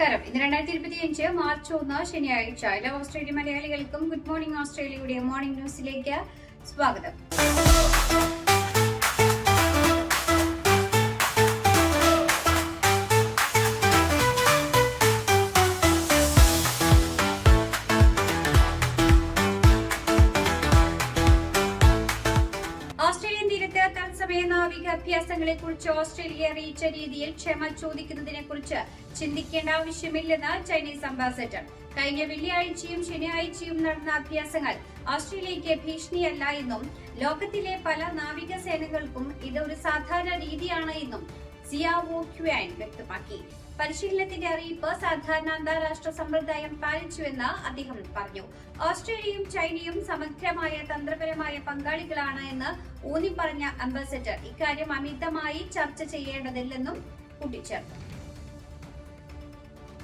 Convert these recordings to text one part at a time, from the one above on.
നമസ്കാരം. ഇന്ന് രണ്ടായിരത്തി ഇരുപത്തിയഞ്ച് മാർച്ച് ഒന്ന് ശനിയാഴ്ച. എല്ലാ ഓസ്ട്രേലിയ മലയാളികൾക്കും ഗുഡ് മോർണിംഗ് ഓസ്ട്രേലിയയുടെ മോർണിംഗ് ന്യൂസിലേക്ക് സ്വാഗതം. തത്സമയ നാവിക അഭ്യാസങ്ങളെ കുറിച്ച് ഓസ്ട്രേലിയ അറിയിച്ച രീതിയിൽ ക്ഷമ ചോദിക്കുന്നതിനെ കുറിച്ച് ചിന്തിക്കേണ്ട ആവശ്യമില്ലെന്ന് ചൈനീസ് അംബാസഡർ. കഴിഞ്ഞ വെള്ളിയാഴ്ചയും ശനിയാഴ്ചയും നടന്ന അഭ്യാസങ്ങൾ ഓസ്ട്രേലിയയ്ക്ക് ഭീഷണിയല്ല എന്നും ലോകത്തിലെ പല നാവിക സേനകൾക്കും ഇത് ഒരു സാധാരണ രീതിയാണ് എന്നും സിയാവോ ക്യുവാൻ വ്യക്തമാക്കി. പരിശീലനത്തിന്റെ അറിയിപ്പ് സാധാരണ അന്താരാഷ്ട്ര സമ്പ്രദായം പാലിച്ചുവെന്ന് അദ്ദേഹം പറഞ്ഞു. ഓസ്ട്രേലിയയും ചൈനയും സമഗ്രമായ തന്ത്രപരമായ പങ്കാളികളാണ് എന്ന് ഊന്നിപ്പറഞ്ഞ അംബാസഡർ ഇക്കാര്യം അമിതമായി ചർച്ച ചെയ്യേണ്ടതില്ലെന്നും കൂട്ടിച്ചേർത്തു.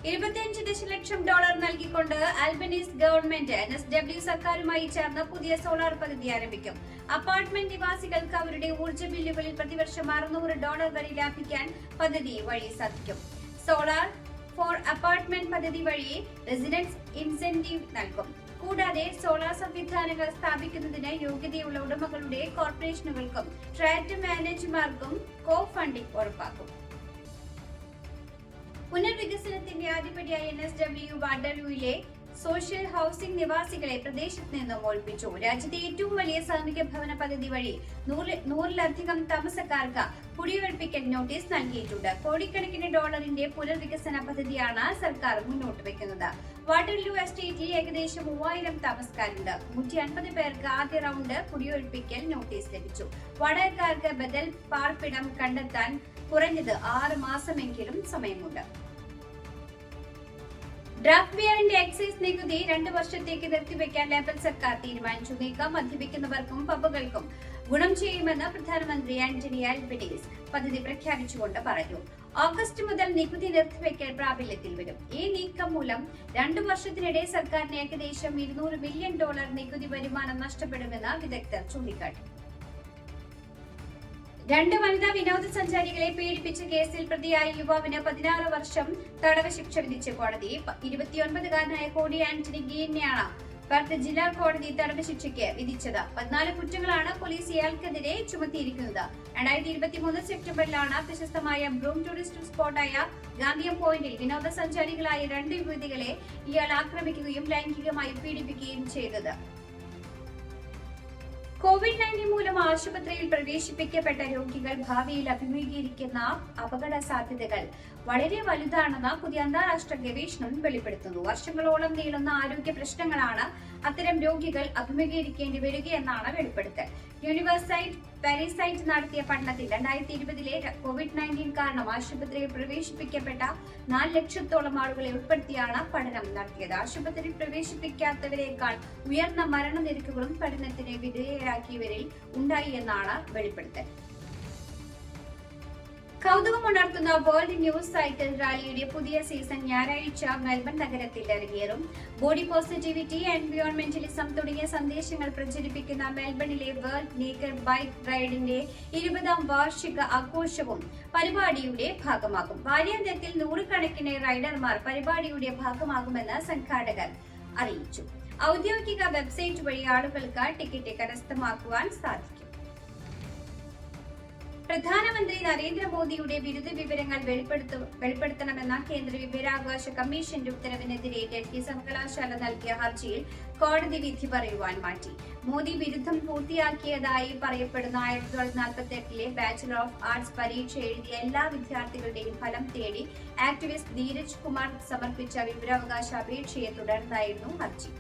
ഇരുപത്തിയഞ്ച് ദശലക്ഷം ഡോളർ നൽകിക്കൊണ്ട് Albanese government N S W സർക്കാരുമായി ചേർന്ന് പുതിയ സോളാർ പദ്ധതി ആരംഭിക്കും. അപ്പാർട്ട്മെന്റ് നിവാസികൾക്ക് അവരുടെ ഊർജ ബില്ലുകളിൽ പ്രതിവർഷം അറുന്നൂറ് ഡോളർ വരെ ലാഭിക്കാൻ പദ്ധതി വഴി സാധിക്കും. സോളാർ ഫോർ അപ്പാർട്ട്മെന്റ് പദ്ധതി വഴി റെസിഡൻസ് ഇൻസെന്റീവ് നൽകും. കൂടാതെ സോളാർ സംവിധാനങ്ങൾ സ്ഥാപിക്കുന്നതിന് യോഗ്യതയുള്ള ഉടമകളുടെ കോർപ്പറേഷനുകൾക്കും ട്രാറ്റ് മാനേജർമാർക്കും കോ ഫണ്ടിംഗ് ഉറപ്പാക്കും. പുനർവികസനത്തിന്റെ ആദ്യപടിയായ എൻ എസ് ഡബ്ല്യു വാഡലുവിലെ സോഷ്യൽ ഹൗസിംഗ് നിവാസികളെ പ്രദേശത്ത് നിന്നും ഒഴിപ്പിച്ചു രാജ്യത്തെ ഏറ്റവും വലിയ സാമൂഹ്യ ഭവന പദ്ധതി വഴി നൂറ് നൂറിലധികം താമസക്കാർക്ക് കുടിയൊഴിപ്പിക്കൽ നോട്ടീസ് നൽകിയിട്ടുണ്ട്. കോടിക്കണക്കിന് ഡോളറിന്റെ പുനർവികസന പദ്ധതിയാണ് സർക്കാർ മുന്നോട്ട് വെക്കുന്നത്. വാട്ടർലൂ എസ്റ്റേറ്റിൽ ഏകദേശം മൂവായിരം താമസക്കാരുണ്ട്. നൂറ്റി അൻപത് പേർക്ക് ആദ്യ റൗണ്ട് കുടിയൊഴിപ്പിക്കൽ നോട്ടീസ് ലഭിച്ചു. വാടകക്കാർക്ക് ബദൽ പാർപ്പിടം കണ്ടെത്താൻ കുറഞ്ഞത് ആറ് മാസമെങ്കിലും സമയമുണ്ട്. ഡ്രാഫ്റ്റ് ബിയറിന്റെ എക്സൈസ് നികുതി രണ്ട് വർഷത്തേക്ക് നിർത്തിവെക്കാൻ ലേബർ സർക്കാർ തീരുമാനിച്ചു. നീക്കം മദ്യപിക്കുന്നവർക്കും പബ്ബുകൾക്കും ഗുണം ചെയ്യുമെന്ന് പ്രധാനമന്ത്രി ആന്റണി ആൽബനീസ് പദ്ധതി പ്രഖ്യാപിച്ചുകൊണ്ട് പറഞ്ഞു. ഓഗസ്റ്റ് മുതൽ നികുതി നിർത്തിവെക്കൽ പ്രാബല്യത്തിൽ വരും. ഈ നീക്കം മൂലം രണ്ടു വർഷത്തിനിടെ സർക്കാരിന് ഏകദേശം ഇരുന്നൂറ് ബില്യൺ ഡോളർ നികുതി വരുമാനം നഷ്ടപ്പെടുമെന്ന് വിദഗ്ധർ ചൂണ്ടിക്കാട്ടി. രണ്ട് വനിതാ വിനോദസഞ്ചാരികളെ പീഡിപ്പിച്ച കേസിൽ പ്രതിയായ യുവാവിന് പതിനാറ് വർഷം തടവ് ശിക്ഷ വിധിച്ച കോടതി. ഇരുപത്തിയൊൻപതുകാരനായ കോടി ആന്റണി ഗീനെയാണ് പെർത്ത് ജില്ലാ കോടതി തടവ് ശിക്ഷയ്ക്ക് വിധിച്ചത്. പതിനാല് കുറ്റങ്ങളാണ് പോലീസ് ഇയാൾക്കെതിരെ ചുമത്തിയിരിക്കുന്നത്. രണ്ടായിരത്തി ഇരുപത്തിമൂന്ന് സെപ്റ്റംബറിലാണ് പ്രശസ്തമായ ബ്രൂം ടൂറിസ്റ്റ് സ്പോട്ടായ ഗാന്ധിയം പോയിന്റിൽ വിനോദസഞ്ചാരികളായ രണ്ട് യുവതികളെ ഇയാൾ ആക്രമിക്കുകയും ലൈംഗികമായി പീഡിപ്പിക്കുകയും ചെയ്തത്. കോവിഡ് നയന്റീൻ മൂലം ആശുപത്രിയിൽ പ്രവേശിപ്പിക്കപ്പെട്ട രോഗികൾ ഭാവിയിൽ അഭിമുഖീകരിക്കുന്ന അപകട സാധ്യതകൾ വളരെ വലുതാണെന്ന് പുതിയ അന്താരാഷ്ട്ര ഗവേഷണം വെളിപ്പെടുത്തുന്നു. വർഷങ്ങളോളം നീളുന്ന ആരോഗ്യ പ്രശ്നങ്ങളാണ് അത്തരം രോഗികൾ അഭിമുഖീകരിക്കേണ്ടി വരികയെന്നാണ് വെളിപ്പെടുത്തൽ. യൂണിവേഴ്സൈറ്റ് പാരിസൈറ്റ് നടത്തിയ പഠനത്തിൽ രണ്ടായിരത്തി ഇരുപതിലെ കോവിഡ് നയന്റീൻ കാരണം ആശുപത്രിയിൽ പ്രവേശിപ്പിക്കപ്പെട്ട നാല് ലക്ഷത്തോളം ആളുകളെ ഉൾപ്പെടുത്തിയാണ് പഠനം നടത്തിയത്. ആശുപത്രിയിൽ പ്രവേശിപ്പിക്കാത്തവരെക്കാൾ ഉയർന്ന മരണനിരക്കുകളും പഠനത്തിന് വിധേയരാക്കിയവരിൽ ഉണ്ടായി എന്നാണ് വെളിപ്പെടുത്തൽ. കൗതുകമുണർത്തുന്ന വേൾഡ് ന്യൂസ് സൈക്കിൾ റാലിയുടെ പുതിയ സീസൺ ഞായറാഴ്ച മെൽബൺ നഗരത്തിൽ അരങ്ങേറും. ബോഡി പോസിറ്റിവിറ്റി എൻവിയോൺമെന്റലിസം തുടങ്ങിയ സന്ദേശങ്ങൾ പ്രചരിപ്പിക്കുന്ന മെൽബണിലെ വേൾഡ് നേക്കർ ബൈക്ക് റൈഡിന്റെ ഇരുപതാം വാർഷിക ആഘോഷവും പരിപാടിയുടെ ഭാഗമാകും. വാര്യാന്ത്യത്തിൽ നൂറുകണക്കിന് റൈഡർമാർ പരിപാടിയുടെ ഭാഗമാകുമെന്ന് സംഘാടകർ അറിയിച്ചു. ഔദ്യോഗിക വെബ്സൈറ്റ് വഴി ആളുകൾക്ക് ടിക്കറ്റ് കരസ്ഥമാക്കുവാൻ സാധിക്കും. പ്രധാനമന്ത്രി നരേന്ദ്രമോദിയുടെ ബിരുദ വിവരങ്ങൾ വെളിപ്പെടുത്തു വെളിപ്പെടുത്തണമെന്ന കേന്ദ്ര വിവരാവകാശ കമ്മീഷന്റെ ഉത്തരവിനെതിരെ ഡൽഹി സർവകലാശാല നൽകിയ ഹർജിയിൽ കോടതി വിധി പറയുവാൻ മാറ്റി. മോദി ബിരുദം പൂർത്തിയാക്കിയതായി പറയപ്പെടുന്ന ആയിരത്തി തൊള്ളായിരത്തി നാൽപ്പത്തി എട്ടിലെ ബാച്ചിലർ ഓഫ് ആർട്സ് പരീക്ഷ എഴുതിയ എല്ലാ വിദ്യാർത്ഥികളുടെയും ഫലം തേടി ആക്ടിവിസ്റ്റ് ധീരജ് കുമാർ സമർപ്പിച്ച വിവരാവകാശ അപേക്ഷയെ തുടർന്നായിരുന്നു ഹർജി.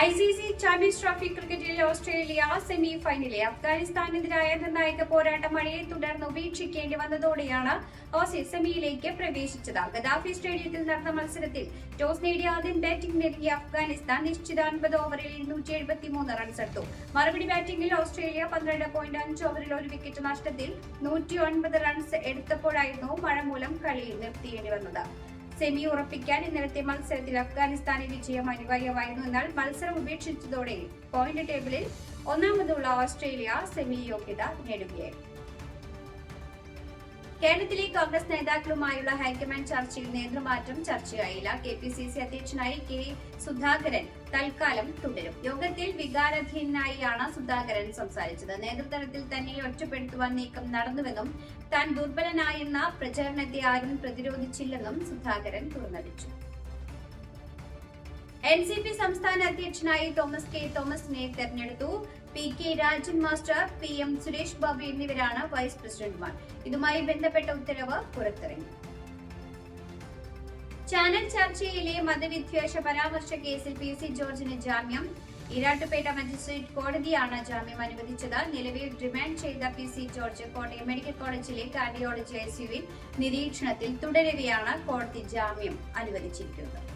I C C champions trophy ക്രിക്കറ്റിൽ ഓസ്ട്രേലിയ സെമി ഫൈനലിൽ അഫ്ഗാനിസ്ഥാനെതിരായ നിർണായക പോരാട്ടം മഴയെ തുടർന്ന് ഉപേക്ഷിക്കേണ്ടി വന്നതോടെയാണ് ഓസീസ് സെമിയിലേക്ക് പ്രവേശിച്ചത്. ഗദാഫി സ്റ്റേഡിയത്തിൽ നടന്ന മത്സരത്തിൽ ടോസ് നേടിയ ആദ്യം ബാറ്റിംഗ് നേടിയ അഫ്ഗാനിസ്ഥാൻ നിശ്ചിത അൻപത് ഓവറിൽ ഇരുന്നൂറ്റി എഴുപത്തി മൂന്ന് റൺസ് എടുത്തു. മറുപടി ബാറ്റിംഗിൽ ഓസ്ട്രേലിയ പന്ത്രണ്ട് പോയിന്റ് അഞ്ച് ഓവറിൽ ഒരു വിക്കറ്റ് നഷ്ടത്തിൽ നൂറ്റി ഒൻപത് റൺസ് എടുത്തപ്പോഴായിരുന്നു മഴ മൂലം കളി നിർത്തിയേണ്ടി വന്നത്. സെമി ഉറപ്പിക്കാൻ ഇന്നലത്തെ മത്സരത്തിൽ അഫ്ഗാനിസ്ഥാന് വിജയം അനിവാര്യമായിരുന്നു. എന്നാൽ മത്സരം ഉപേക്ഷിച്ചതോടെ പോയിന്റ് ടേബിളിൽ ഒന്നാമതുള്ള ഓസ്ട്രേലിയ സെമി യോഗ്യത നേടുകയായി കേരളത്തിലെ കോൺഗ്രസ് നേതാക്കളുമായുള്ള ഹൈക്കമാൻഡ് ചർച്ചയിൽ നേതൃമാറ്റം ചർച്ചയായില്ല. കെ പി സി സി അധ്യക്ഷനായി കെ സുധാകരൻ തൽക്കാലം തുടരും. യോഗത്തിൽ വികാരാധീനായാണ് സുധാകരൻ സംസാരിച്ചത്. നേതൃത്വത്തിൽ തന്നെ ഒറ്റപ്പെടുത്തുവാൻ നീക്കം നടന്നുവെന്നും താൻ ദുർബലനായെന്ന പ്രചാരണത്തെ ആരും പ്രതിരോധിച്ചില്ലെന്നും സുധാകരൻ തുറന്നടിച്ചു. എൻ സി പി സംസ്ഥാന അധ്യക്ഷനായി തോമസ് കെ തോമസിനെ തെരഞ്ഞെടുത്തു. P K Rajan master P M Suresh Babu എന്നിവരാണ് വൈസ് പ്രസിഡന്റുമാർ. ഇതുമായി ബന്ധപ്പെട്ട ഉത്തരവ് പുറത്തിറങ്ങി. ചാനൽ ചർച്ചയിലെ മതവിദ്വേഷ പരാമർശ കേസിൽ പി സി ജോർജിന് ജാമ്യം. ഇരാട്ടുപേട്ട മജിസ്ട്രേറ്റ് കോടതിയാണ് ജാമ്യം അനുവദിച്ചത്. നിലവിൽ റിമാൻഡ് ചെയ്ത P C George Kottayam medical കോളേജിലെ കാർഡിയോളജി ഐസിയുവിൽ നിരീക്ഷണത്തിൽ തുടരവെയാണ് കോടതി ജാമ്യം അനുവദിച്ചിരിക്കുന്നത്.